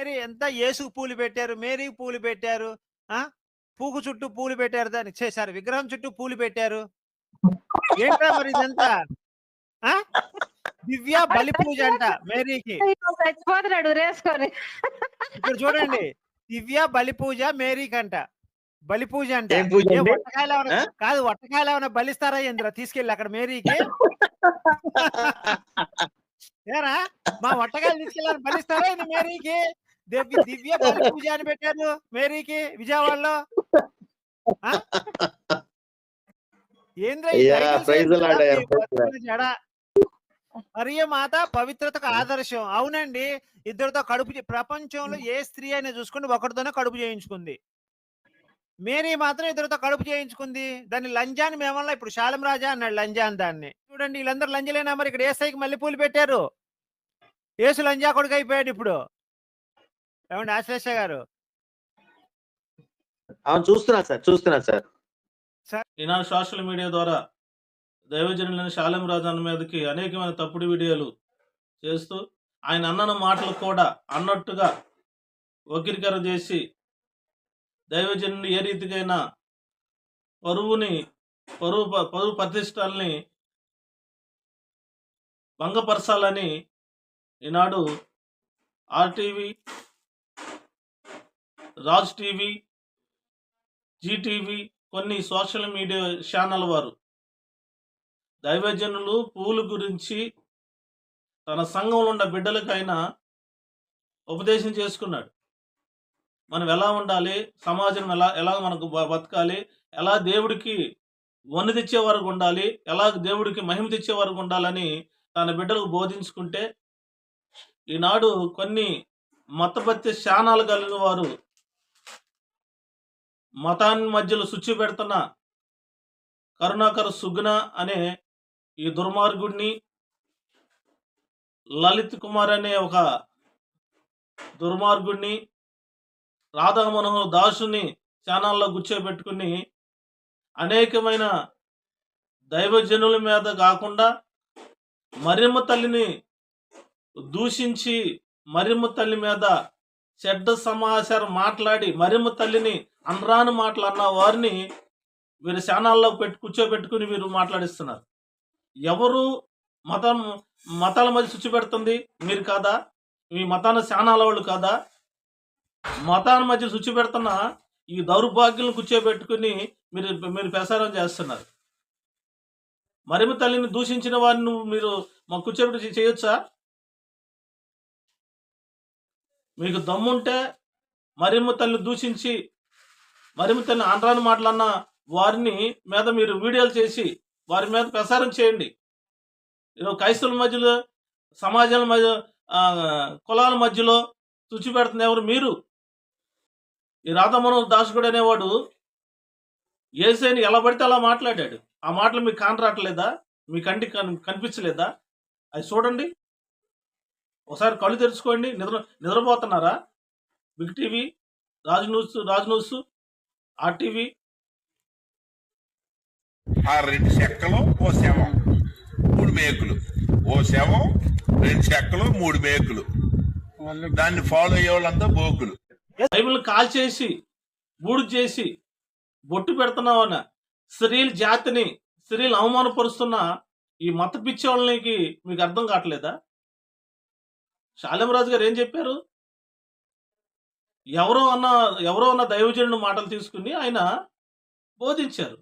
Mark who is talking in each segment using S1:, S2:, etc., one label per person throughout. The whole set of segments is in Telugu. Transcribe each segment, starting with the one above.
S1: మేరీ ఎంత యేసుకు పూలు పెట్టారు మేరీకి పూలు పెట్టారు ఆ? పూకు చుట్టూ పూలు పెట్టారు దాన్ని చేశారు విగ్రహం చుట్టూ పూలు పెట్టారు. ఏంటా మరి ఇదంతా? ఆ? దివ్య బలి పూజ అంట మేరీకి.
S2: చచ్చిపోతున్నాడు రేసుకొని.
S1: ఇక్కడ చూడండి దివ్య బలి పూజ మేరీకి అంట బలి పూజ అంట.
S3: ఏం పూజ
S1: ఏ
S3: అండి?
S1: వట్టకాయలు ఏమైనా
S3: ఆ?
S1: కాదు వట్టకాయలు ఏమైనా బలిస్తారా ఇంద్ర తీసుకెళ్ళి అక్కడ మేరీకి. ఏరా? మా వట్టకాయలు తీసుకెళ్ళాలని బలిస్తారా ఇది మేరీకి? దివ్య దివ్య బలి పూజ అని పెట్టారు మేరీకి విజయవాడలో? ఏంద్రా. మరియ మాత పవిత్రతకు ఆదర్శం. అవునండి ఇద్దరితో కడుపు ప్రపంచంలో ఏ స్త్రీ అయినా చూసుకుని ఒకటితోనే కడుపు చేయించుకుంది. మేరీ మాత్రం ఇద్దరితో కడుపు చేయించుకుంది. దాన్ని లంజాన్ని మేమల్లా ఇప్పుడు శాలం రాజా అన్నాడు లంజాన్ దాన్ని. చూడండి వీళ్ళందరూ లంజలేనా మరి? ఇక్కడ ఏసైకి మల్లె పూలు పెట్టారు. ఏసు లంజా కొడుకు అయిపోయాడు ఇప్పుడు. ఏమండి ఆశ్లేష గారు?
S3: అవును చూస్తున్నా సార్ చూస్తున్నా సార్
S4: ఈనాడు సోషల్ మీడియా ద్వారా దైవజనులైన శాలెం రాజన్న మీదకి అనేకమైన తప్పుడు వీడియోలు చేస్తూ ఆయన అన్నన మాటలు కూడా అన్నట్టుగా వక్రీకరణ చేసి దైవజనుని ఏ రీతికైనా పరువుని పరువు ప- పరువు ప్రతిష్టల్ని భంగపరచాలని Eenadu RTV Raj TV Zee TV కొన్ని సోషల్ మీడియా ఛానల్ వారు. దైవజనులు పూలు గురించి తన సంఘంలో ఉన్న బిడ్డలకైనా ఉపదేశం చేసుకున్నాడు. మనం ఎలా ఉండాలి? సమాజం ఎలా ఎలా మనకు బతకాలి? ఎలా దేవుడికి వన్ను తెచ్చే వరకు ఉండాలి? ఎలా దేవుడికి మహిమ తెచ్చే వరకు ఉండాలని తన బిడ్డలకు బోధించుకుంటే ఈనాడు కొన్ని మతపత్య శానాలు కలిగిన వారు మతాన్ని మధ్యలో శుచి పెడుతున్న కరుణాకర సుగ్న అనే ఈ దుర్మార్గుడిని లలిత్ కుమార్ అనే ఒక దుర్మార్గుడిని రాధా మనోహర్ దాసుని ఛానల్లో గుర్చోబెట్టుకుని అనేకమైన దైవజనుల మీద కాకుండా మరిమ్మ తల్లిని దూషించి మరిమ్మ తల్లి మీద చెడ్డ సమాచారం మాట్లాడి మరియమ్మ తల్లిని అనరాని మాటలు అన్న వారిని వీరు శానాల్లో పెట్టి కూర్చోబెట్టుకుని వీరు మాట్లాడిస్తున్నారు. ఎవరు మతం మతాల మధ్య శుచి పెడుతుంది? మీరు కాదా? మీ మతాన్ని శానాల వాళ్ళు కాదా? మతాన్ని మధ్య శుచి పెడుతున్న ఈ దౌర్భాగ్యులను కూర్చోబెట్టుకుని మీరు మీరు ప్రసారం చేస్తున్నారు. మరిమ తల్లిని దూషించిన వారిని మీరు మా కూర్చోబెట్టి చేయొచ్చా? మీకు దమ్ముంటే మరిమ్మ తల్లిని దూషించి మరిమ్మ తల్లి అనరాని మాటలన్న వారిని మీద మీరు వీడియోలు చేసి వారి మీద ప్రసారం చేయండి. ఈరోజు క్రైస్తవుల మధ్యలో సమాజాల మధ్య కులాల మధ్యలో తుచి ఎవరు? మీరు. ఈ రాధమనోహర్ దాసుకుడు అనేవాడు ఏసైని ఎలా పడితే అలా మాట్లాడాడు. ఆ మాటలు మీకు కానరాట్లేదా మీ కంటికి కన్- కనిపించలేదా? అది చూడండి. ఒకసారి కళ్ళు తెరుచుకోండి. నిద్ర నిద్రపోతున్నారా? Big TV Raju news Raju news RTV
S5: ఆ రెండు చెక్కలు ఓ శవం మూడు మేకులు. ఓ శవం రెండు చెక్కలు మూడు మేకులు. దాన్ని ఫాలో అయ్యే వాళ్ళంతా బోకులు.
S4: బైబిల్ కాల్ చేసి బూడు చేసి బొట్టు పెడుతున్నావన్న స్త్రీల జాతిని స్త్రీలు అవమానపరుస్తున్న ఈ మత పిచ్చి వాళ్ళకి మీకు అర్థం కావట్లేదా? శాలిమరాజు గారు ఏం చెప్పారు? ఎవరో అన్న ఎవరో అన్న దైవజనుడు మాటలు తీసుకుని ఆయన బోధించారు.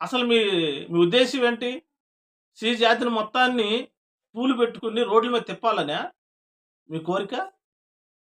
S4: అసలు మీ మీ ఉద్దేశం ఏంటి? శ్రీ జాతిని మొత్తాన్ని పూలు పెట్టుకుని రోడ్ల మీద తిప్పాలనే మీ కోరిక?